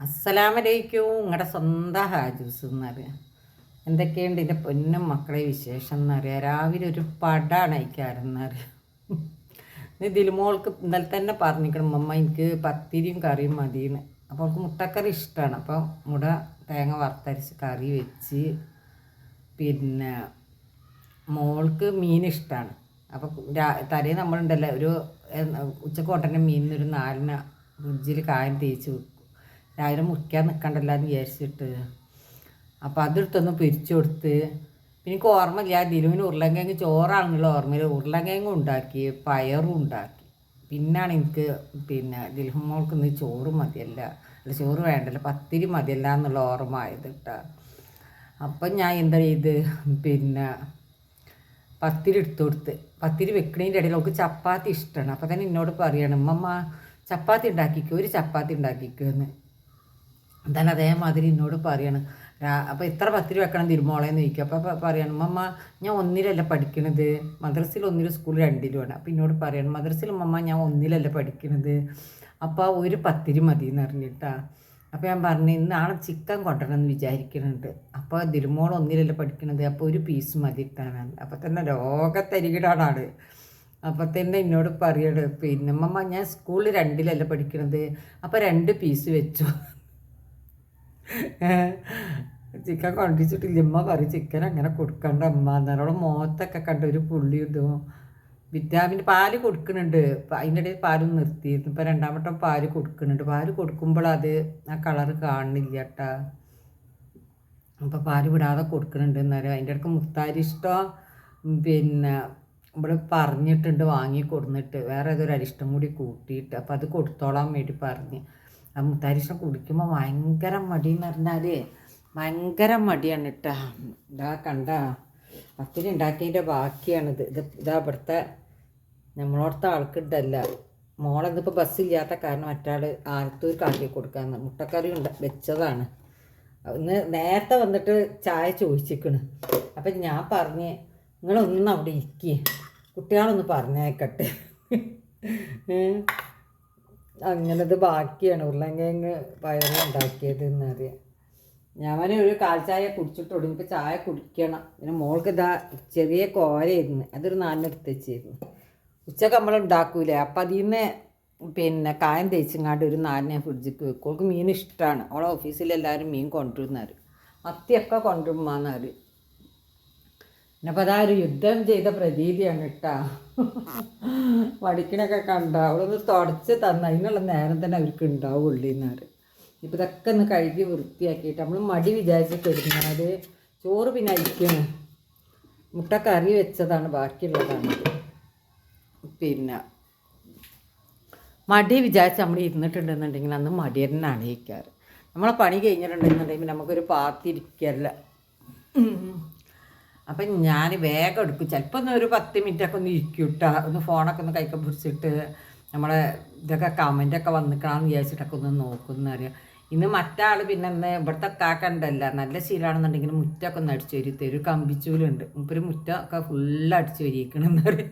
അസ്സലാമലൈക്കും. നിങ്ങളുടെ സ്വന്തം ഹാജൂസ് എന്നറിയാം. എന്തൊക്കെയുണ്ട് എന്റെ പൊന്നും മക്കളെ വിശേഷം എന്നറിയാം. രാവിലെ ഒരു പടാണ് അയക്കാരെന്നറിയാം ഇത് ദിലുമോൾക്ക് ഇന്നലെ തന്നെ പറഞ്ഞിരിക്കണം മമ്മ എനിക്ക് പത്തിരിയും കറിയും മതിയെന്ന് അപ്പോൾ അവൾക്ക് മുട്ടക്കറി ഇഷ്ടമാണ് അപ്പോൾ മുട തേങ്ങ വറുത്തരച്ച് കറി വെച്ച് പിന്നെ മോൾക്ക് മീൻ ഇഷ്ടമാണ് അപ്പോൾ തലേ നമ്മളുണ്ടല്ലോ ഒരു ഉച്ചക്കോട്ടന്റെ ഉച്ചയ്ക്ക് കൊണ്ടുവരുന്ന മീനിന് ഒരു നാലിന ഫ്രിഡ്ജിൽ കായം തേച്ച് വെക്കും രാവിലെ മുറിക്കാൻ നിൽക്കണ്ടല്ലോ എന്ന് വിചാരിച്ചിട്ട്. അപ്പോൾ അതെടുത്തൊന്ന് പിരിച്ചു കൊടുത്ത്. പിന്നെ എനിക്ക് ഓർമ്മയില്ല ദിലുവിന് ഉരുളങ്കിഴങ്ങ് ചോറാണെന്നുള്ള ഓർമ്മയിൽ ഉരുളങ്കിഴങ്ങും ഉണ്ടാക്കി പയറും ഉണ്ടാക്കി. പിന്നാണ് എനിക്ക് പിന്നെ ദിൽഹുമോൾക്ക് ഇന്ന് ചോറ് മതിയല്ല അല്ല ചോറ് വേണ്ടല്ല പത്തിരി മതിയല്ല എന്നുള്ള ഓർമ്മ ആയത് കേട്ടോ അപ്പം ഞാൻ എന്താ ചെയ്ത് പിന്നെ പത്തിരി എടുത്തു കൊടുത്ത്. പത്തിരി വെക്കണതിന്റെ ഇടയിൽ അവൾക്ക് ചപ്പാത്തി ഇഷ്ടമാണ് അപ്പം തന്നെ എന്നോട് പറയണം ഉമ്മമ്മ ചപ്പാത്തി ഉണ്ടാക്കിക്കോ ഒരു ചപ്പാത്തി ഉണ്ടാക്കിക്കോ എന്ന്. എന്തായാലും അതേമാതിരി എന്നോട് പറയണം. അപ്പോൾ എത്ര രൂപ വെക്കണം തിരുമോളേന്ന് ചോദിക്കും. അപ്പോൾ പറയണം മമ്മ ഞാൻ ഒന്നിലല്ല പഠിക്കണത്. മദ്രസയിൽ ഒന്നിലും സ്കൂൾ രണ്ടിലുമാണ് അപ്പോൾ എന്നോട് പറയണം മദ്രസയിൽ മമ്മ ഞാൻ ഒന്നിലല്ല പഠിക്കണത്. അപ്പോൾ ഒരു പത്തിരി മതി എന്ന് പറഞ്ഞിട്ടാ. അപ്പോൾ ഞാൻ പറഞ്ഞു ഇന്ന് നാളെ ചിക്കൻ കൊണ്ടുവരണം എന്ന് വിചാരിക്കുന്നുണ്ട് അപ്പോൾ തിരുമോൾ ഒന്നിലല്ല പഠിക്കണത്. അപ്പോൾ ഒരു പീസ് മതി ഇട്ടാണ് അപ്പോൾ തന്നെ രോഗത്തരികിടാണ് അപ്പോൾ തന്നെ എന്നോട് പറയണത് പിന്നെ മമ്മ ഞാൻ സ്കൂളിൽ രണ്ടിലല്ല പഠിക്കണത്. അപ്പോൾ രണ്ട് പീസ് വെച്ചു. ചിക്കൻ കൊണ്ടിച്ചിട്ടില്ല. ഉമ്മ പറയും ചിക്കൻ അങ്ങനെ കൊടുക്കണ്ട അമ്മ എന്നോട് മുഖത്തൊക്കെ കണ്ട ഒരു പുള്ളി ഇതും വിറ്റാമിൻ പാൽ കൊടുക്കുന്നുണ്ട്. അതിന്റെ ഇടയിൽ പാൽ നിർത്തിയിരുന്നു. ഇപ്പോൾ രണ്ടാമത്തെ പാൽ കൊടുക്കുന്നുണ്ട്. പാൽ കൊടുക്കുമ്പോൾ അത് ആ കളറ് കാണുന്നില്ല കേട്ടാ. അപ്പോൾ പാൽ വിടാതെ കൊടുക്കുന്നുണ്ട് എന്നാലും അതിന്റെ ഇടയ്ക്ക് മുത്താരി ഇഷ്ടം. പിന്നെ ഇവിടെ പറഞ്ഞിട്ടുണ്ട് വാങ്ങി കൊടുന്നിട്ട്. വേറെ ഏതൊരു അരിഷ്ടം കൂടി കൂട്ടിയിട്ട്. അപ്പോൾ അത് കൊടുത്തോളാൻ വേണ്ടി പറഞ്ഞ്. ആ മുത്താരി ഇഷ്ടം കുടിക്കുമ്പോൾ ഭയങ്കര മടി എന്ന് പറഞ്ഞാൽ ഭയങ്കര മടിയാണ് കേട്ടോ ഇതാ കണ്ട. പത്തിരി ഉണ്ടാക്കിയതിന്റെ ബാക്കിയാണിത്. ഇത് ഇതാ ഇവിടുത്തെ നമ്മളോടത്തെ ആൾക്കിട്ടല്ല. മോളെന്നിപ്പോൾ ബസ്സില്ലാത്ത കാരണം മറ്റാൾ ആലത്തൂർക്ക് ആക്കി കൊടുക്കാന്ന്. മുട്ടക്കറി ഉണ്ട് വെച്ചതാണ്. ഇന്ന് നേരത്തെ വന്നിട്ട് ചായ ചോദിച്ചിക്കണ്. അപ്പം ഞാൻ പറഞ്ഞ് നിങ്ങളൊന്നും അവിടെ ഇരിക്കുക കുട്ടികളൊന്ന് പറഞ്ഞേക്കട്ടെ? അങ്ങനത് ബാക്കിയാണ്. ഉരുളങ്കിഴങ്ങ് പയറും ഉണ്ടാക്കിയത് എന്നറിയാം ഞാൻ ഒരു കാൽ ചായ കുടിച്ചിട്ടുള്ളൂ എനിക്ക് ചായ കുടിക്കണം. പിന്നെ മോൾക്ക് ഇതാ ചെറിയ കോരയായിരുന്നു. അതൊരു നാലിനെടുത്ത് വെച്ചിരുന്നു. ഉച്ചയ്ക്ക് നമ്മൾ ഉണ്ടാക്കൂലേ? അപ്പം അതിൽ നിന്ന് പിന്നെ കായം തേച്ചിങ്ങാണ്ട് ഒരു നാലിനെ ഫ്രിഡ്ജിക്ക് വെക്കും. അവൾക്ക് മീൻ ഇഷ്ടമാണ് അവളെ ഓഫീസിൽ എല്ലാവരും മീൻ കൊണ്ടുവരുന്നവർ മത്തിയൊക്കെ കൊണ്ടുവരുമാന്നാർ പിന്നെ അപ്പോൾ അതാ ഒരു യുദ്ധം ചെയ്ത പ്രതീതിയാണ് കേട്ടോ വടിക്കണൊക്കെ കണ്ട? അവളൊന്ന് തുടച്ച് തന്ന. അതിനുള്ള നേരം തന്നെ അവർക്ക് ഉണ്ടാവുള്ളൂ എന്നാറ് ഇപ്പം ഇതൊക്കെ ഒന്ന് കഴുകി വൃത്തിയാക്കിയിട്ട് നമ്മൾ മടി വിചാരിച്ചിട്ട് എടുക്കുന്നത് ചോറ് പിന്നെ അയക്കണം മുട്ട കറി വെച്ചതാണ് ബാക്കിയുള്ളതാണ്. പിന്നെ മടി വിചാരിച്ച് നമ്മൾ ഇരുന്നിട്ടുണ്ടെന്നുണ്ടെങ്കിൽ അന്ന് മടി തന്നെ അണിയിക്കാറ് നമ്മളെ പണി കഴിഞ്ഞിട്ടുണ്ടെന്നുണ്ടെങ്കിൽ നമുക്കൊരു പാത്തിരിക്കല്ല അപ്പം ഞാൻ വേഗം എടുക്കും. ചിലപ്പോൾ ഒന്ന് ഒരു പത്ത് മിനിറ്റൊക്കെ ഒന്ന് ഇരിക്കും കേട്ടോ ഒന്ന് ഫോണൊക്കെ ഒന്ന് കൈക്ക് പിടിച്ചിട്ട് നമ്മളെ ഇതൊക്കെ കമന്റൊക്കെ വന്നിക്കണമെന്ന് വിചാരിച്ചിട്ടൊക്കെ ഒന്ന് നോക്കുന്നറിയാം ഇന്ന് മറ്റാൾ പിന്നെ ഇന്ന് ഇവിടുത്തെ കാക്കണ്ടല്ല നല്ല ശീലമാണെന്നുണ്ടെങ്കിൽ മുറ്റമൊക്കെ ഒന്ന് അടിച്ചു വരി. തരും കമ്പിച്ചൂലുണ്ട്. മുപ്പൊരു മുറ്റമൊക്കെ ഫുള്ള് അടിച്ചു വരിക്കണമെന്ന് പറയും.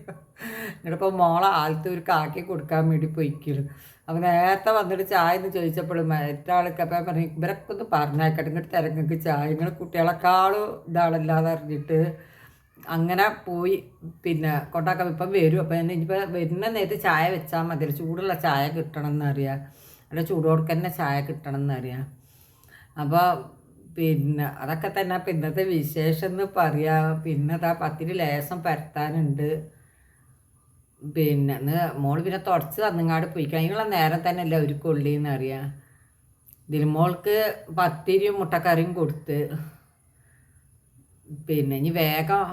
എന്നിട്ടിപ്പോൾ മോളെ ആദ്യത്തെ ഒരു കാക്കി കൊടുക്കാൻ വേണ്ടി പോയിക്കണം അപ്പോൾ നേരത്തെ വന്നിട്ട് ചായ എന്ന് ചോദിച്ചപ്പോഴും മറ്റാൾക്ക് അപ്പം പറഞ്ഞു ഇവരൊക്കെ ഒന്ന് പറഞ്ഞേക്കട്ടെ ഇങ്ങോട്ട് തിരങ്ങൾക്ക് ചായ. നിങ്ങൾ കുട്ടികളെക്കാളും ഇതാളല്ലാതെ അറിഞ്ഞിട്ട് അങ്ങനെ പോയി പിന്നെ കൊണ്ടാക്കാൻ ഇപ്പം വരും. അപ്പം ഇനിയിപ്പോൾ വരുന്ന നേരത്തെ ചായ വെച്ചാൽ മതി. ചൂടുള്ള ചായ കിട്ടണം എന്നറിയാം. അല്ല ചൂടോടെ തന്നെ ചായ കിട്ടണം എന്നറിയാം അപ്പോൾ പിന്നെ അതൊക്കെ തന്നെ അപ്പം ഇന്നത്തെ വിശേഷം എന്ന് പറയാം. പിന്നെ അതാ പത്തിരി ലേശം പരത്താനുണ്ട്. പിന്നെ മോൾ പിന്നെ തുടച്ച് തന്നങ്ങാട് പോയി അതിനുള്ള നേരം തന്നെ അല്ല ഒരു കൊള്ളിന്ന് അറിയാം ഇതിൽ മോൾക്ക് പത്തിരിയും മുട്ടക്കറിയും കൊടുത്ത്. പിന്നെ ഇനി വേഗം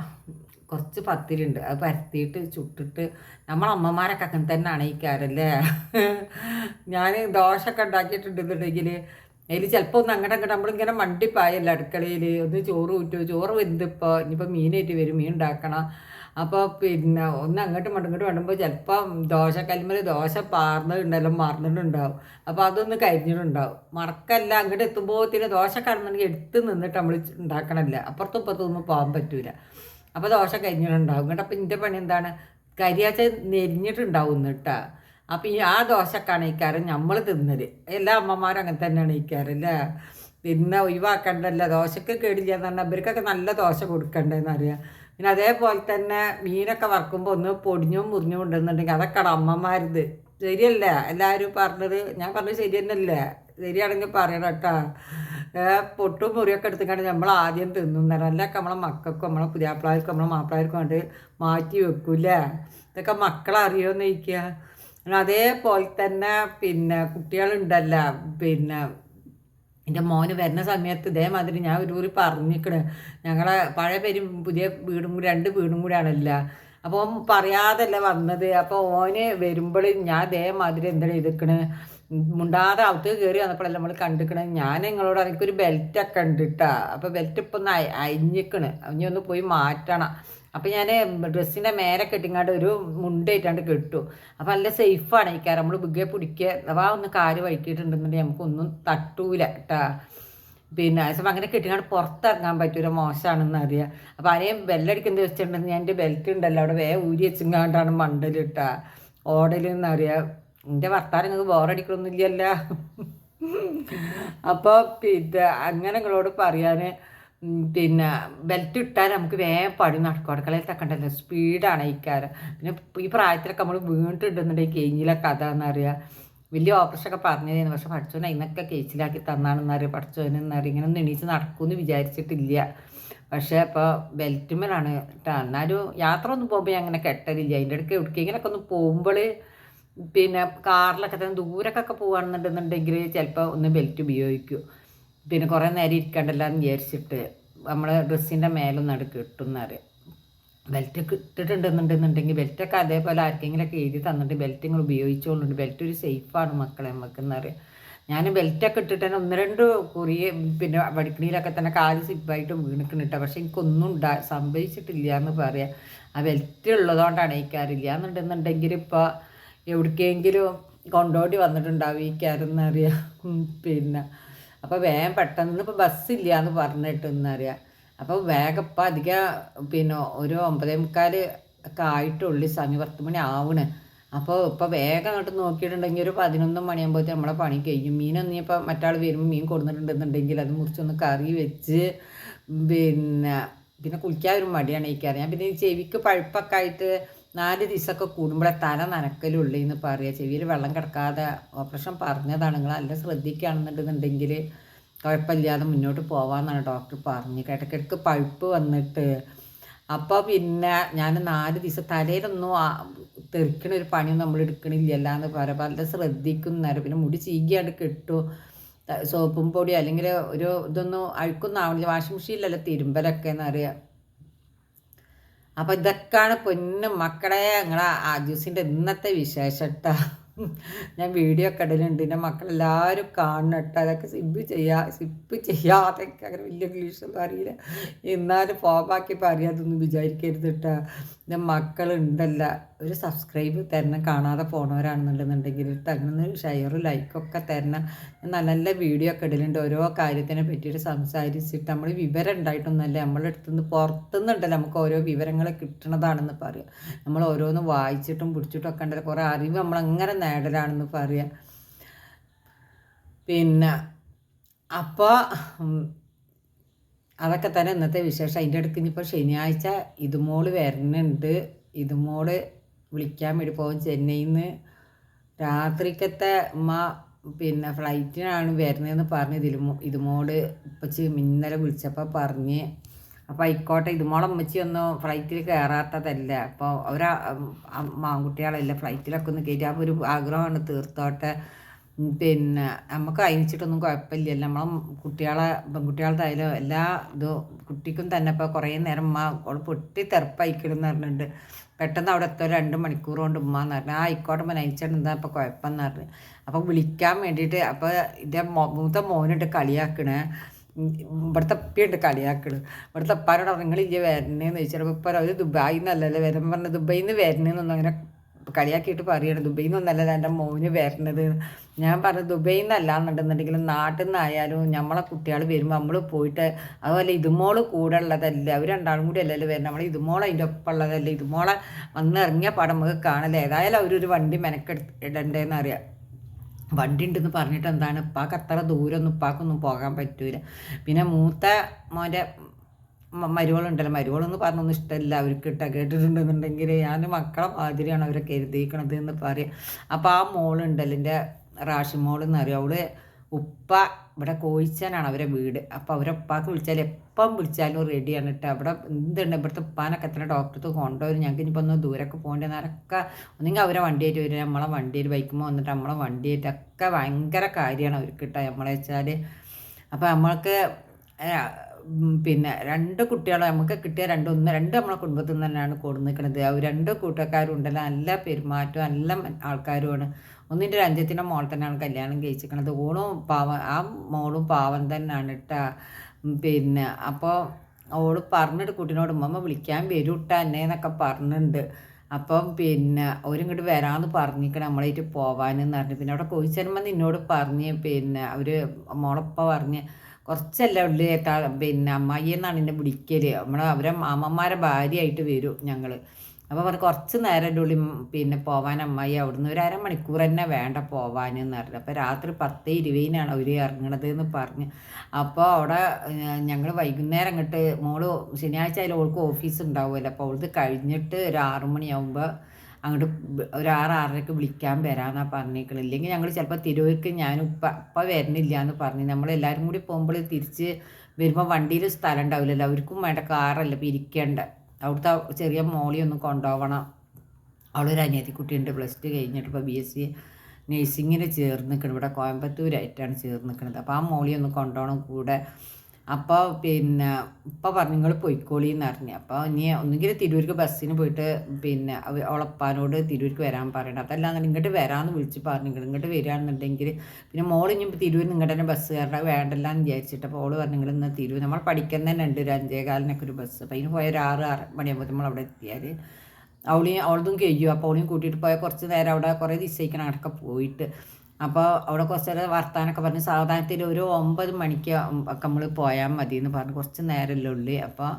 കുറച്ച് പത്തിരി ഉണ്ട് അത് പരത്തിയിട്ട് ചുട്ടിട്ട് നമ്മളമ്മമാരൊക്കെ അങ്ങനെ തന്നെ അണയിക്കാറല്ലേ ഞാൻ ദോശയൊക്കെ ഉണ്ടാക്കിയിട്ടുണ്ടെന്നുണ്ടെങ്കിൽ അതിൽ ചിലപ്പോൾ ഒന്ന് അങ്ങോട്ട് അങ്ങോട്ട് നമ്മളിങ്ങനെ മണ്ടിപ്പായല്ല അടുക്കളയിൽ ഒന്ന് ചോറ് ഊറ്റു. ചോറ് വെന്തിപ്പോൾ ഇനിയിപ്പോൾ മീനായിട്ട് വരും. മീൻ ഉണ്ടാക്കണം. അപ്പോൾ പിന്നെ ഒന്ന് അങ്ങോട്ടും ഇങ്ങോട്ടും വേണ്ടുമ്പോൾ ചിലപ്പം ദോശക്കല്ലുമ്മൽ ദോശ പാർന്നിട്ടുണ്ടല്ലോ മറന്നിട്ടുണ്ടാവും. അപ്പോൾ അതൊന്ന് കരിഞ്ഞിട്ടുണ്ടാവും. മറക്കല്ല. അങ്ങോട്ട് എത്തുമ്പോഴത്തേന് ദോശ കാണുന്നുണ്ടെങ്കിൽ എടുത്ത് നിന്നിട്ട് നമ്മൾ ഉണ്ടാക്കണമല്ല അപ്പുറത്തും ഇപ്പുറത്തും ഒന്നും പോകാൻ പറ്റൂല. അപ്പോൾ ദോശ കരിഞ്ഞിട്ടുണ്ടാവും. കേട്ടോ അപ്പം എന്റെ പണി എന്താണ്? കരിയാച്ച നെരിഞ്ഞിട്ടുണ്ടാവും കേട്ടാ അപ്പം ഈ ആ ദോശക്കാണ് ഈക്കാരൻ നമ്മൾ തിന്നൽ. എല്ലാ അമ്മമാരും അങ്ങനെ തന്നെയാണ് ഈക്കാരല്ലേ തിന്ന ഒഴിവാക്കണ്ടല്ല. ദോശക്ക് കേടില്ല എന്ന് പറഞ്ഞാൽ ഇവർക്കൊക്കെ നല്ല ദോശ കൊടുക്കണ്ടെന്ന് അറിയാം. പിന്നെ അതേപോലെ തന്നെ മീനൊക്കെ വറക്കുമ്പോൾ ഒന്ന് പൊടിഞ്ഞും മുറിഞ്ഞും ഉണ്ടെന്നുണ്ടെങ്കിൽ അതൊക്കെ അമ്മമാരുത്. ശരിയല്ല? എല്ലാവരും പറഞ്ഞത് ഞാൻ പറഞ്ഞത് ശരി തന്നെയല്ലേ ശരിയാണെങ്കിൽ പറയണം കേട്ടോ പൊട്ടും മുറിയൊക്കെ എടുത്തുകൊണ്ട് നമ്മൾ ആദ്യം തിന്നുന്നേരം അല്ലൊക്കെ നമ്മളെ മക്കൾക്കും നമ്മളെ പുതിയാപ്പിളാർക്കും നമ്മളെ മാപ്പിളാർക്കും കൊണ്ട് മാറ്റി വെക്കൂലേ ഇതൊക്കെ മക്കളറിയോന്ന് ചോദിക്കുക അതേപോലെ തന്നെ പിന്നെ കുട്ടികളുണ്ടല്ല പിന്നെ എന്റെ മോന് വരുന്ന സമയത്ത് ഇതേമാതിരി ഞാൻ ഒരു ഊരി പറഞ്ഞിക്കണ്. ഞങ്ങളെ പഴയ പേരും പുതിയ വീടും കൂടി രണ്ട് വീടും കൂടിയാണല്ല. അപ്പോൾ പറയാതല്ല വന്നത്. അപ്പോൾ ഓന് വരുമ്പോൾ ഞാൻ ഇതേമാതിരി എന്താണ് ചെയ്തിക്കണ്. മുണ്ടാതെ അകത്ത് കയറി വന്നപ്പോഴല്ല നമ്മൾ കണ്ടിക്കണേ ഞാൻ നിങ്ങളോട് എനിക്കൊരു ബെൽറ്റൊക്കെ ഉണ്ട് കേട്ടോ അപ്പോൾ ബെൽറ്റ് ഇപ്പം ഒന്ന് അയഞ്ഞിക്കണ് ഇനി ഒന്ന് പോയി മാറ്റണം. അപ്പം ഞാൻ ഡ്രസ്സിന്റെ മേലെ കെട്ടിങ്ങാണ്ട് ഒരു മുണ്ടായിട്ടാണ്ട് കെട്ടു. അപ്പോൾ നല്ല സേഫാണ് ഈ കാര്യം നമ്മൾ ബുഗെ പിടിക്കുക അഥവാ ഒന്ന് കാൽ വഴിക്കിയിട്ടുണ്ടെന്നുണ്ടെങ്കിൽ നമുക്കൊന്നും തട്ടൂല കേട്ടാ പിന്നെ അതേസമയം അങ്ങനെ കെട്ടിങ്ങാണ്ട് പുറത്തിറങ്ങാൻ പറ്റൂല. മോശമാണെന്ന് അറിയാ. അപ്പോൾ ആരെയും ബെല്ലടിക്കുന്ന വെച്ചിട്ടുണ്ടെങ്കിൽ ഞാൻ എന്റെ ബെൽറ്റ് ഉണ്ടല്ലോ അവിടെ വേ ഊരി വെച്ചിങ്ങാണ്ടാണ് മണ്ടലിട്ട ഓടലെന്നറിയാം എന്റെ ഭർത്താവ് നിങ്ങൾക്ക് ബോറടിക്കണമെന്നില്ലല്ല അപ്പോൾ പിന്നെ അങ്ങനെ നിങ്ങളോട് പറയാൻ പിന്നെ ബെൽറ്റ് ഇട്ടാൽ നമുക്ക് വേഗം പടി നടക്കും. അടുക്കളയിൽ തക്കണ്ടല്ലോ. സ്പീഡാണ് അയക്കാറ് പിന്നെ ഈ പ്രായത്തിലൊക്കെ നമ്മൾ വീണിട്ടുണ്ടെന്നുണ്ടെങ്കിൽ കേഞ്ഞിലെ കഥ എന്നറിയാം വലിയ ഓപ്പറേഷനൊക്കെ പറഞ്ഞതായിരുന്നു പക്ഷെ പഠിച്ചോനെ അതിനൊക്കെ കേച്ചിലാക്കി തന്നാണെന്നറിയാം. പഠിച്ചോനെന്നറിയാം ഇങ്ങനെ എണീച്ച് നടക്കുമെന്ന് വിചാരിച്ചിട്ടില്ല. പക്ഷേ ഇപ്പോൾ ബെൽറ്റുമേലാണ് കേട്ടോ എന്നാലും യാത്ര ഒന്നും പോകുമ്പോൾ അങ്ങനെ കെട്ടലില്ല. അതിന്റെ ഇടയ്ക്ക് എവിടേക്കെങ്കിലൊക്കെ ഒന്ന് പോകുമ്പോൾ പിന്നെ കാറിലൊക്കെ തന്നെ ദൂരക്കൊക്കെ പോകുകയാണെന്നുണ്ടെന്നുണ്ടെങ്കിൽ ചിലപ്പോൾ ഒന്ന് ബെൽറ്റ് ഉപയോഗിക്കും. പിന്നെ കുറേ നേരം ഇരിക്കണ്ടല്ലോ എന്ന് വിചാരിച്ചിട്ട് നമ്മൾ ഡ്രസ്സിന്റെ മേലൊന്നും അടുക്ക് കിട്ടുന്നറിയാം ബെൽറ്റ് ഇട്ടിട്ടുണ്ടെന്നുണ്ടെന്നുണ്ടെങ്കിൽ ബെൽറ്റൊക്കെ അതേപോലെ ആർക്കെങ്കിലൊക്കെ എഴുതി തന്നിട്ട് ബെൽറ്റ് നിങ്ങൾ ഉപയോഗിച്ചോളുണ്ട് ബെൽറ്റ് ഒരു സേഫാണ് മക്കളെ നമുക്കെന്നറിയാം ഞാൻ ബെൽറ്റൊക്കെ ഇട്ടിട്ട് തന്നെ ഒന്ന് രണ്ട് കുറിയെ പിന്നെ വടിക്കണിയിലൊക്കെ തന്നെ കാൽ സിപ്പായിട്ട് വീണിക്കണിട്ട പക്ഷെ എനിക്കൊന്നും ഉണ്ടാ സംഭവിച്ചിട്ടില്ല എന്ന് പറയാം. ആ ബെൽറ്റ് ഉള്ളതുകൊണ്ടാണ് എനിക്കാറില്ല എന്നുണ്ടെന്നുണ്ടെങ്കിൽ ഇപ്പോൾ എവിടേക്കെങ്കിലും കൊണ്ടോടി വന്നിട്ടുണ്ടാവും ഈ കയറുന്നറിയാം പിന്നെ. അപ്പോൾ വേഗം പെട്ടെന്ന് ഇപ്പോൾ ബസ്സില്ല എന്ന് പറഞ്ഞിട്ട് എന്നറിയാം അപ്പോൾ വേഗം ഇപ്പം അധികം പിന്നെ ഒരു ഒമ്പതേ മുക്കാൽ ഒക്കെ ആയിട്ടുള്ളൂ സമയം പത്ത് മണി ആവണ്. അപ്പോൾ ഇപ്പോൾ വേഗം അങ്ങോട്ട് നോക്കിയിട്ടുണ്ടെങ്കിൽ ഒരു പതിനൊന്ന് മണിയാകുമ്പോഴത്തേക്ക് നമ്മളെ പണി കഴിയും. മീനൊന്നും ഇപ്പോൾ മറ്റാൾ വരുമ്പോൾ മീൻ കൊടുത്തിട്ടുണ്ടെന്നുണ്ടെങ്കിൽ അത് മുറിച്ചൊന്ന് കറി വെച്ച് പിന്നെ പിന്നെ കുളിക്കാൻ ഒരു മടിയാണ് എനിക്കറിയാം. പിന്നെ ചെവിക്ക് പഴുപ്പൊക്കെ ആയിട്ട് നാല് ദിവസമൊക്കെ കൂടുമ്പോഴേ തല നനക്കലുള്ളൂ എന്ന് പറയുക ചെവിയിൽ വെള്ളം കിടക്കാതെ ഓപ്പറേഷൻ പറഞ്ഞതാണ്. നിങ്ങൾ നല്ല ശ്രദ്ധിക്കുകയാണെന്നുണ്ടെന്നുണ്ടെങ്കിൽ കുഴപ്പമില്ലാതെ മുന്നോട്ട് പോകാമെന്നാണ് ഡോക്ടർ പറഞ്ഞത്. ഇടയ്ക്കിടയ്ക്ക് പഴുപ്പ് വന്നിട്ട്. അപ്പോൾ പിന്നെ ഞാൻ നാല് ദിവസം തലയിലൊന്നും തെറിക്കണ ഒരു പണിയൊന്നും നമ്മൾ എടുക്കണില്ലല്ല എന്ന് പറയുമ്പോൾ അല്ല ശ്രദ്ധിക്കുന്നേരം പിന്നെ മുടി ചീകിയാണ്ട് കിട്ടും. സോപ്പും പൊടി അല്ലെങ്കിൽ ഒരു ഇതൊന്നും അഴുക്കൊന്നും ആവണില്ല. വാഷിംഗ് മെഷീനിലല്ല തിരുമ്പലൊക്കെ എന്നറിയാം അപ്പോൾ ഇതൊക്കെയാണ് പൊന്നു മക്കളെ ഞങ്ങളെ ആ ജ്യൂസിന്റെ ഇന്നത്തെ വിശേഷട്ട ഞാൻ വീഡിയോ ഒക്കെ ഇടലുണ്ട്. എന്റെ മക്കളെല്ലാവരും കാണണം കേട്ടോ അതൊക്കെ സിപ്പ് ചെയ്യാ സിപ്പ് ചെയ്യാതെ അങ്ങനെ വലിയ ഇംഗ്ലീഷൊന്നും അറിയില്ല. എന്നാലും ഫോബാക്കി പറയാതൊന്നും വിചാരിക്കരുത് കേട്ടോ എന്റെ മക്കളുണ്ടല്ല. ഒരു സബ്സ്ക്രൈബ് തരണം കാണാതെ പോണവരാണെന്നുണ്ടെന്നുണ്ടെങ്കിൽ തന്നെ ഷെയറും ലൈക്കൊക്കെ തരണം. നല്ല നല്ല വീഡിയോ ഒക്കെ ഇടലുണ്ട്. ഓരോ കാര്യത്തിനെ പറ്റിയിട്ട് സംസാരിച്ചിട്ട് നമ്മൾ വിവരം ഉണ്ടായിട്ടൊന്നുമല്ല. നമ്മളെ അടുത്തുനിന്ന് പുറത്തുനിന്നുണ്ടല്ലോ നമുക്ക് ഓരോ വിവരങ്ങൾ കിട്ടണതാണെന്ന് പറയാം. നമ്മൾ ഓരോന്ന് വായിച്ചിട്ടും പിടിച്ചിട്ടും ഒക്കെ ഉണ്ടല്ലോ. കുറേ അറിവ് നമ്മളങ്ങനെ നേടലാണെന്ന് പറയാം. പിന്നെ അപ്പോൾ അതൊക്കെ തന്നെ ഇന്നത്തെ വിശേഷം. അതിന്റെ അടുത്ത് ഇനിയിപ്പോൾ ശനിയാഴ്ച ഇതുമോൾ വരുന്നുണ്ട്. ഇതുമോൾ വിളിക്കാൻ വേണ്ടി പോകും. ചെന്നൈയിൽ നിന്ന് രാത്രിക്കത്തെ ഉമ്മ പിന്നെ ഫ്ലൈറ്റിനാണ് വരുന്നതെന്ന് പറഞ്ഞ് ഇതിലുമോ ഇതുമോട് ഉപ്പച്ച് ഇന്നലെ വിളിച്ചപ്പോൾ പറഞ്ഞ് അപ്പോൾ ആയിക്കോട്ടെ ഇതുമോളെ അമ്മച്ചി ഒന്നും ഫ്ലൈറ്റിൽ കയറാത്തതല്ല അപ്പോൾ ഒരു ആൺകുട്ടികളല്ല ഫ്ലൈറ്റിലൊക്കെ ഒന്ന് കയറ്റി അപ്പോൾ ഒരു ആഗ്രഹമാണ് തീർത്തോട്ടെ. പിന്നെ നമുക്ക് അയച്ചിട്ടൊന്നും കുഴപ്പമില്ലല്ലോ. നമ്മളെ കുട്ടികളെ പെൺകുട്ടികളുടെ എല്ലാ ഇതും കുട്ടിക്കും തന്നെ. ഇപ്പോൾ കുറേ നേരം ഉമ്മ പൊട്ടി തെറപ്പയക്കണമെന്ന് പറഞ്ഞിട്ടുണ്ട്. പെട്ടെന്ന് അവിടെ എത്തോ. രണ്ട് മണിക്കൂർ കൊണ്ട് ഉമ്മ എന്ന് പറഞ്ഞു. ആ ആയിക്കോട്ടെ മോൻ അയച്ചിട്ട് എന്താ ഇപ്പോൾ കുഴപ്പമെന്ന് പറഞ്ഞു. അപ്പോൾ വിളിക്കാൻ വേണ്ടിയിട്ട് അപ്പോൾ ഇതേ മൂത്ത മോനിട്ട് കളിയാക്കണേ. ഇവിടുത്തെ ഉപ്പിയുണ്ട് കളിയാക്കണ്. ഇവിടുത്തെ ഉപ്പാരോട് നിങ്ങളില്ല വരണേന്ന് ചോദിച്ചപ്പോൾ ഇപ്പം അവർ ദുബായിൽ നിന്നല്ലല്ലോ പറഞ്ഞു ദുബായിന്ന് വരണേന്നൊന്നും അങ്ങനെ കളിയാക്കിയിട്ട് പറയണം ദുബൈയിൽ നിന്നൊന്നല്ല എന്റെ മോന് വരണത്. ഞാൻ പറഞ്ഞു ദുബൈയിൽ നിന്നല്ല എന്നുണ്ടെന്നുണ്ടെങ്കിലും നാട്ടിൽ നിന്നായാലും നമ്മളെ കുട്ടികൾ വരുമ്പോൾ നമ്മൾ പോയിട്ട് അതുപോലെ ഇതുമോൾ കൂടെ ഉള്ളതല്ലേ അവർ രണ്ടാളും കൂടി അല്ലല്ലോ വരുന്നത് നമ്മൾ ഇതുമോളെ അതിന്റെ ഒപ്പം ഉള്ളതല്ലേ ഇതുമോളെ വന്ന് ഇറങ്ങിയ പടം നമുക്ക് കാണില്ല ഏതായാലും അവരൊരു വണ്ടി മെനക്കെടുത്തിടണ്ടേന്ന് അറിയാം വണ്ടി ഉണ്ടെന്ന് പറഞ്ഞിട്ട് എന്താണ് ഉപ്പാക്ക് അത്ര ദൂരമൊന്നും ഉപ്പാക്കൊന്നും പോകാൻ പറ്റൂല. പിന്നെ മൂത്ത മോന്റെ മരുവളുണ്ടല്ലോ മരുവളെന്ന് പറഞ്ഞൊന്നും ഇഷ്ടമല്ല അവർക്ക് ഇട്ട കേട്ടിട്ടുണ്ടെന്നുണ്ടെങ്കിൽ ഞാൻ മക്കളെ മാതിരിയാണ് അവരെ കരുതിയിരിക്കണത് എന്ന് പറയാം. അപ്പോൾ ആ മോളുണ്ടല്ലോ എന്റെ റാഷി മോളെന്ന് അറിയും? അവൾ ഉപ്പ ഇവിടെ കോഴിച്ചാനാണ് അവരെ വീട്. അപ്പോൾ അവരെ ഉപ്പാക്ക് വിളിച്ചാൽ എപ്പം വിളിച്ചാലും റെഡിയാണ് കേട്ടോ. അവിടെ എന്തുണ്ട്? ഇവിടുത്തെ ഉപ്പാനൊക്കെ എത്ര ഡോക്ടർക്ക് കൊണ്ടുവരും. ഞങ്ങൾക്ക് ഇനിയിപ്പോൾ ഒന്ന് ദൂരമൊക്കെ അതൊക്കെ ഒന്നെങ്കിൽ അവരെ വണ്ടിയായിട്ട് വരും നമ്മളെ വണ്ടിയിൽ ബൈക്കുമ്പോൾ വന്നിട്ട് നമ്മളെ വണ്ടിയായിട്ടൊക്കെ ഭയങ്കര കാര്യമാണ് അവർക്ക് കിട്ടുക നമ്മളെ വെച്ചാൽ അപ്പോൾ നമ്മൾക്ക് പിന്നെ രണ്ട് കുട്ടികളെ നമുക്ക് കിട്ടിയ രണ്ട് ഒന്ന് രണ്ട് നമ്മളെ കുടുംബത്തിൽ നിന്ന് തന്നെയാണ് കൊടു നിൽക്കുന്നത്. രണ്ട് കൂട്ടക്കാരും ഉണ്ടല്ലോ നല്ല പെരുമാറ്റവും നല്ല ആൾക്കാരുമാണ്. ഒന്നിന്റെ ഒരു അഞ്ചത്തിന്റെ മോൾ തന്നെയാണ് കല്യാണം കഴിച്ചിരിക്കുന്നത്. ഓളും പാവ ആ മോളും പാവം തന്നെയാണ് കേട്ടാ പിന്നെ അപ്പോൾ ഓൾ പറഞ്ഞിട്ട് കുട്ടീനോട് ഉമ്മ വിളിക്കാൻ വരും ഇട്ടാ എന്നെ എന്നൊക്കെ പറഞ്ഞിട്ടുണ്ട്. അപ്പം പിന്നെ അവരിങ്ങോട്ട് വരാമെന്ന് പറഞ്ഞിരിക്കണം നമ്മളായിട്ട് പോവാനെന്ന് പറഞ്ഞു. പിന്നെ അവിടെ കോഴിച്ചന്മ നിന്നോട് പറഞ്ഞ് പിന്നെ അവർ മോളപ്പ പറഞ്ഞ് കുറച്ചല്ല ഉള്ളു പിന്നെ അമ്മായി എന്നാണ് എന്നെ വിളിക്കൽ നമ്മളെ അവരെ മാമന്മാരെ ഭാര്യയായിട്ട് വരും ഞങ്ങൾ അപ്പോൾ പറഞ്ഞു കുറച്ച് നേരം ഉള്ളിൽ പിന്നെ പോവാൻ അമ്മായി അവിടുന്ന് ഒരു അരമണിക്കൂർ തന്നെ വേണ്ട പോവാനെന്ന് പറഞ്ഞു. അപ്പോൾ രാത്രി പത്ത് ഇരുപതിനാണ് അവർ ഇറങ്ങണത് എന്ന് പറഞ്ഞ്. അപ്പോൾ അവിടെ ഞങ്ങൾ വൈകുന്നേരം അങ്ങോട്ട് മോൾ ശനിയാഴ്ച അതിൽ ഓൾക്ക് ഓഫീസ് ഉണ്ടാവുമല്ലോ. അപ്പോൾ അവൾക്ക് കഴിഞ്ഞിട്ട് ഒരു ആറു മണിയാകുമ്പോൾ അങ്ങോട്ട് ഒരു ആറ് ആറരയ്ക്ക് വിളിക്കാൻ വരാമെന്നാണ് പറഞ്ഞേക്കണത്. ഇല്ലെങ്കിൽ ഞങ്ങൾ ചിലപ്പോൾ തിരുവൂർക്ക് ഞാൻ ഇപ്പം ഇപ്പം വരുന്നില്ല എന്ന് പറഞ്ഞു നമ്മളെല്ലാവരും കൂടി പോകുമ്പോൾ തിരിച്ച് വരുമ്പോൾ വണ്ടിയിൽ സ്ഥലം ഉണ്ടാവില്ലല്ലോ. അവർക്കും വേണ്ട കാറല്ല പിരിക്കേണ്ട അവിടുത്തെ ചെറിയ മോളിയൊന്നും കൊണ്ടുപോകണം. അവളൊരു അനിയത്തിക്കുട്ടിയുണ്ട്. പ്ലസ് ടു കഴിഞ്ഞിട്ട് ഇപ്പോൾ ബി എസ് സി നേഴ്സിങ്ങിന് ചേർന്ന് നിൽക്കണം ഇവിടെ കോയമ്പത്തൂരായിട്ടാണ് ചേർന്ന് നിൽക്കുന്നത് അപ്പോൾ ആ മോളിയൊന്ന് കൊണ്ടുപോകണം കൂടെ. അപ്പോൾ പിന്നെ ഇപ്പോൾ പറഞ്ഞു നിങ്ങൾ പൊയ്ക്കോളി എന്ന് പറഞ്ഞു അപ്പോൾ ഇനി ഒന്നുകിൽ തിരൂർക്ക് ബസ്സിന് പോയിട്ട് പിന്നെ ഉളപ്പാനോട് തിരൂർക്ക് വരാൻ പറയണം. അതല്ലാന്ന് ഇങ്ങോട്ട് വരാമെന്ന് വിളിച്ച് പറഞ്ഞു. നിങ്ങൾ ഇങ്ങോട്ട് വരികയാണെന്നുണ്ടെങ്കിൽ പിന്നെ മോൾ ഇനി തിരൂർ നിങ്ങളുടെ തന്നെ ബസ് കയറണം വേണ്ടല്ല എന്ന് വിചാരിച്ചിട്ട് അപ്പോൾ ഓൾ പറഞ്ഞു നിങ്ങൾ ഇന്ന് തിരൂർ നമ്മൾ പഠിക്കുന്ന തന്നെ ഉണ്ട് ഒരു അഞ്ചേകാലിനൊക്കെ ഒരു ബസ് അപ്പോൾ അതിന് പോയ ഒരു ആറ് ആറ് മണിയാകുമ്പോൾ നമ്മൾ അവിടെ എത്തിയാൽ അവളെയും അവളതും കഴിയും. അപ്പോൾ അവളെയും കൂട്ടിയിട്ട് പോയാൽ കുറച്ച് നേരം അവിടെ കുറേ ദിവസത്തേക്കാണ് അടക്കം പോയിട്ട് അപ്പോൾ അവിടെ കുറച്ച് നേരം വർത്താനൊക്കെ പറഞ്ഞ് സാധാരണത്തിൽ ഒരു ഒമ്പത് മണിക്ക് ഒക്കെ നമ്മൾ പോയാൽ മതി എന്ന് പറഞ്ഞ് കുറച്ച് നേരമല്ലേ ഉള്ളു. അപ്പോൾ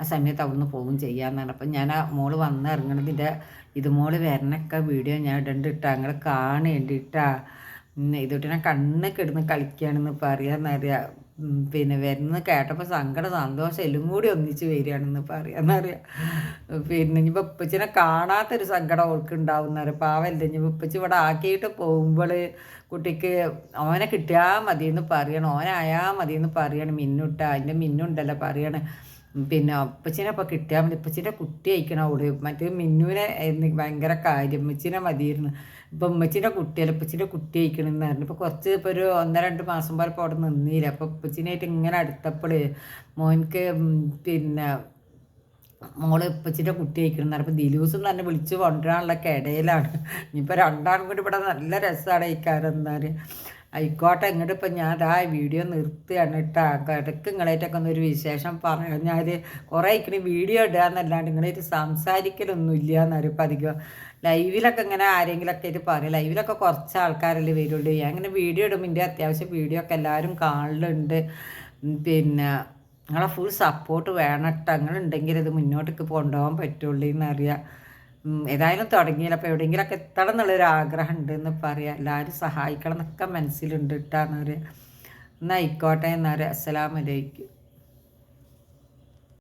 ആ സമയത്ത് അവിടുന്ന് പോകും ചെയ്യാമെന്നാണ് അപ്പം ഞാൻ ആ മോൾ വന്ന് ഇറങ്ങണതിന്റെ ഇത് മോൾ വരണൊക്കെ വീഡിയോ ഞാൻ ഇടണ്ടിട്ടാ അങ്ങനെ കാണേണ്ടിട്ടാ ഇതൊട്ടിനെ കണ്ണ് കിടന്ന് കളിക്കുകയാണെന്ന് പറയാന്നറിയാം. പിന്നെ വരുന്ന കേട്ടപ്പോൾ സങ്കടം സന്തോഷം എല്ലാം കൂടി ഒന്നിച്ച് വരികയാണെന്ന് പറയാന്നറിയാം. പിന്നെ ഇനിയിപ്പോൾ ഉപ്പച്ചിനെ കാണാത്തൊരു സങ്കടം അവൾക്ക് ഉണ്ടാവുന്നറിയാം പാവല്ലേ ഇനി ഉപ്പച്ചി ഇവിടെ ആക്കിയിട്ട് പോകുമ്പോൾ കുട്ടിക്ക് ഓനെ കിട്ടിയാൽ മതി എന്ന് പറയണം. ഓനായാൽ മതി എന്ന് പറയണം. മിന്നുട്ട അതിന്റെ മിന്നുണ്ടല്ലോ പറയണം. പിന്നെ ഉപ്പച്ചിനെ അപ്പോൾ കിട്ടിയാൽ മതി. ഉപ്പച്ചിന്റെ കുട്ടി അയക്കണം അവിടെ മറ്റേ മിന്നുവിനെ ഭയങ്കര കാര്യം. ഉമ്മച്ചിനെ മതിയിരുന്നു ഇപ്പം ഉമ്മച്ചിന്റെ കുട്ടിയല്ല? ഉപ്പച്ചിന്റെ കുട്ടി അയക്കണമെന്ന് പറഞ്ഞു. ഇപ്പോൾ കുറച്ച് ഇപ്പോൾ ഒരു ഒന്നര രണ്ട് മാസം പോലെ ഇപ്പോൾ അവിടെ നിന്നില്ല. അപ്പോൾ ഉപ്പച്ചിനായിട്ട് ഇങ്ങനെ അടുത്തപ്പോൾ മോൻക്ക് പിന്നെ മോൾ ഇപ്പച്ചിന്റെ കുട്ടി അയക്കണം അപ്പോൾ ദിലൂസും തന്നെ വിളിച്ച് കൊണ്ടുവരാനുള്ള ഇടയിലാണ് ഇനിയിപ്പോൾ രണ്ടാളും കൂടി ഇവിടെ നല്ല രസമാണ് അയക്കാരെന്നാൽ ആയിക്കോട്ടെ ഇങ്ങോട്ട് ഇപ്പം ഞാൻ ആ വീഡിയോ നിർത്തുകയാണ് കേട്ടോ. ഇടയ്ക്ക് നിങ്ങളായിട്ടൊക്കെ ഒന്നൊരു വിശേഷം പറഞ്ഞാൽ കുറേ ഇക്കണി വീഡിയോ ഇടുക എന്നല്ലാണ്ട് നിങ്ങളായിട്ട് സംസാരിക്കലൊന്നും ഇല്ല എന്നറിയപ്പോൾ അധികം. ലൈവിലൊക്കെ ഇങ്ങനെ ആരെങ്കിലുമൊക്കെ ആയിട്ട് പറയും ലൈവിലൊക്കെ കുറച്ച് ആൾക്കാരല്ലേ വരുള്ളൂ. ഞാൻ ഇങ്ങനെ വീഡിയോ ഇടുമ്പോൾ എന്റെ അത്യാവശ്യം വീഡിയോ ഒക്കെ എല്ലാവരും കാണലുണ്ട്. പിന്നെ നിങ്ങളെ ഫുൾ സപ്പോർട്ട് വേണം കേട്ടോ. നിങ്ങളുണ്ടെങ്കിൽ ഇത് മുന്നോട്ടേക്ക് കൊണ്ടുപോകാൻ പറ്റുള്ളൂ എന്നറിയാം. ഏതായാലും തുടങ്ങിയപ്പോൾ അപ്പോൾ എവിടെയെങ്കിലൊക്കെ എത്തണം എന്നുള്ളൊരു ആഗ്രഹം ഉണ്ടെന്ന് പറയാം. എല്ലാവരും സഹായിക്കണം എന്നൊക്കെ മനസ്സിലുണ്ട് കേട്ടാന്ന് പറയാം. എന്നാൽ ആയിക്കോട്ടെ അസ്സലാമലൈക്കും